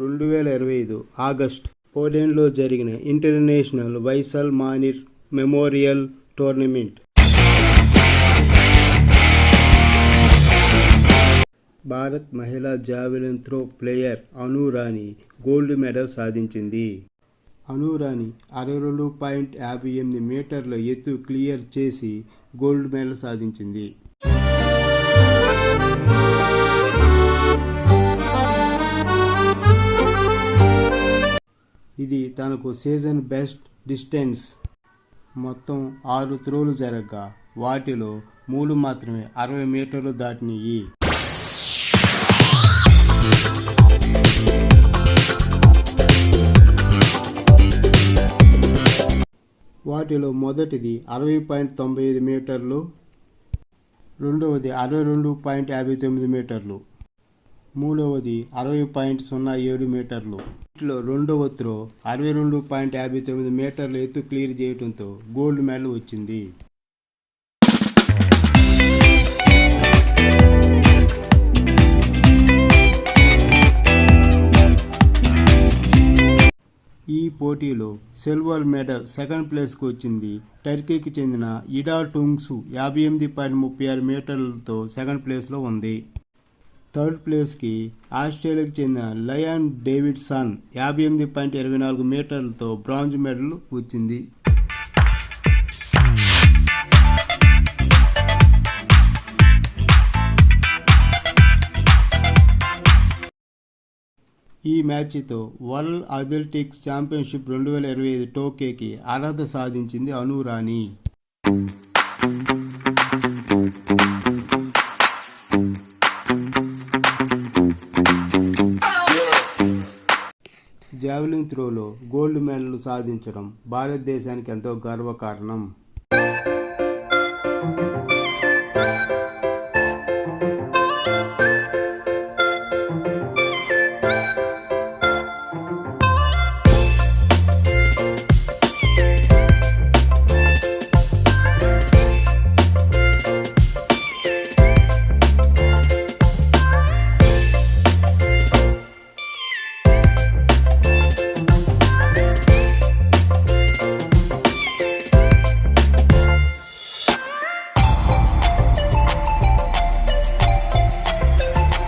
రెండు వేల ఇరవై ఐదు ఆగస్ట్ పోలెండ్లో జరిగిన international Wieslaw Maniak memorial tournament. Bharat మహిళా javelin throw player Annu Rani gold medal సాధించింది. అను రాణి అరవై రెండు పాయింట్ యాభై ఎనిమిది మీటర్ల ఎత్తు క్లియర్ చేసి గోల్డ్ మెడల్ సాధించింది. ఇది తనకు సీజన్ బెస్ట్ డిస్టెన్స్. మొత్తం ఆరు త్రోలు జరగగా వాటిలో మూడు మాత్రమే అరవై మీటర్లు దాటినాయి వాటిలో మొదటిది అరవై పాయింట్ తొంభై ఐదు మీటర్లు రెండవది అరవై రెండు పాయింట్ యాభై తొమ్మిది మీటర్లు. మూడవది అరవై పాయింట్ సున్నా ఏడు మీటర్లు. వీటిలో రెండవ త్రో అరవై రెండు పాయింట్ యాభై తొమ్మిది మీటర్ల ఎత్తు క్లియర్ చేయడంతో గోల్డ్ మెడల్ వచ్చింది. ఈ పోటీలో సిల్వర్ మెడల్ సెకండ్ ప్లేస్కు వచ్చింది. టర్కీకి చెందిన ఇడా టుంగ్సు యాభై ఎనిమిది పాయింట్ ముప్పై ఆరు మీటర్లతో సెకండ్ ప్లేస్లో ఉంది. థర్డ్ ప్లేస్కి ఆస్ట్రేలియాకు చెందిన లయన్ డేవిడ్సన్ యాభై ఎనిమిది పాయింట్ ఇరవై నాలుగు మీటర్లతో బ్రాంజ్ మెడల్ వచ్చింది. ఈ మ్యాచ్తో వరల్డ్ అథ్లెటిక్స్ ఛాంపియన్షిప్ రెండు వేల ఇరవై ఐదు టోకేకి అర్హత సాధించింది అను రాణి జావెలిన్ త్రోలో గోల్డ్ మెడల్ సాధించడం భారతదేశానికి ఎంతో గర్వకారణం.